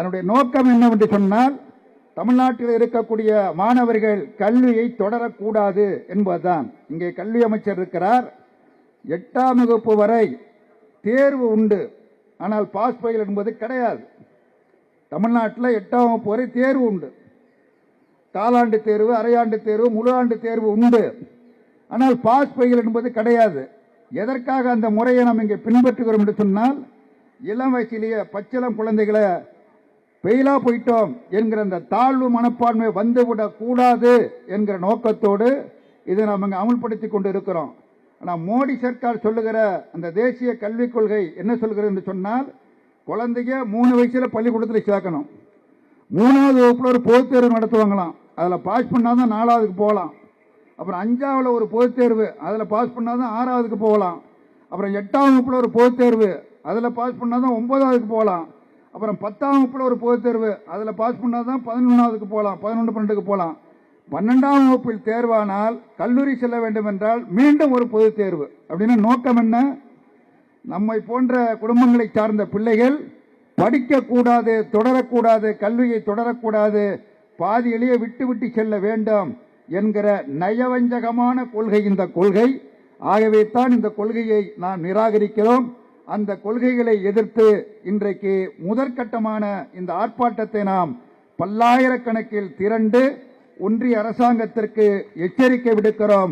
அதனுடைய நோக்கம் என்னவென்று சொன்னால் தமிழ்நாட்டில் இருக்கக்கூடிய மாணவர்கள் கல்வியை தொடரக்கூடாது என்பதுதான். இங்கே கல்வி அமைச்சர் இருக்கிறார். எட்டாம் வகுப்பு வரை தேர்வு உண்டு. ஆனால் பாஸ் பயில் என்பது கிடையாது. தமிழ்நாட்டில் எட்டாம் வகுப்பு வரை தேர்வு உண்டு. காலாண்டு தேர்வு அரையாண்டு தேர்வு முழு ஆண்டு தேர்வு உண்டு. ஆனால் பாஸ் பயில் என்பது கிடையாது. எதற்காக அந்த முறையை நாம் இங்கே பின்பற்றுகிறோம் என்று சொன்னால் இளம் வயசிலேயே பச்சிளம் குழந்தைகளை பெயிலா போயிட்டோம் என்கிற அந்த தாழ்வு மனப்பான்மை வந்துவிடக் கூடாது என்கிற நோக்கத்தோடு இதை நாம் இங்கே அமுல்படுத்தி கொண்டு இருக்கிறோம் ஆனால் மோடி சர்க்கார் சொல்லுகிற அந்த தேசிய கல்விக் கொள்கை என்ன சொல்கிறது என்று சொன்னால் குழந்தைங்க மூணு வயசில் பள்ளிக்கூடத்தில் சேர்க்கணும். மூணாவது வகுப்பில் ஒரு பொதுத் தேர்வு நடத்துவாங்களாம். அதில் பாஸ் பண்ணாதான் நாலாவதுக்கு போகலாம். அப்புறம் அஞ்சாவில் ஒரு பொதுத் தேர்வு அதில் பாஸ் பண்ணாதான் ஆறாவதுக்கு போகலாம். அப்புறம் எட்டாம் வகுப்புல ஒரு பொதுத் தேர்வு அதில் பாஸ் பண்ணால் தான் ஒன்பதாவதுக்கு போகலாம். அப்புறம் பத்தாம் வகுப்பில் ஒரு பொதுத் தேர்வு. அதில் பாஸ் பண்ணாதான் பதினொன்றாவதுக்கு போகலாம் பதினொன்று பன்னெண்டுக்கு போகலாம் பன்னெண்டாம் வகுப்பில் தேர்வானால் கல்லூரி செல்ல வேண்டும் என்றால் மீண்டும் ஒரு பொதுத் தேர்வு. அப்படின்னா நோக்கம் என்ன? நம்மை போன்ற குடும்பங்களை சார்ந்த பிள்ளைகள் படிக்கக்கூடாது தொடரக்கூடாது கல்வியை தொடரக்கூடாது பாதியிலேயே விட்டு விட்டு செல்ல வேண்டும் என்கிற நயவஞ்சகமான கொள்கை இந்த கொள்கை. ஆகவே தான் இந்த கொள்கையை நாம் நிராகரிக்கிறோம். அந்த கொள்கைகளை எதிர்த்து இன்றைக்கு முதற்கட்டமான இந்த ஆர்ப்பாட்டத்தை நாம் பல்லாயிரக்கணக்கில் திரண்டு ஒன்றிய அரசாங்கத்திற்கு எச்சரிக்கை விடுக்கிறோம்.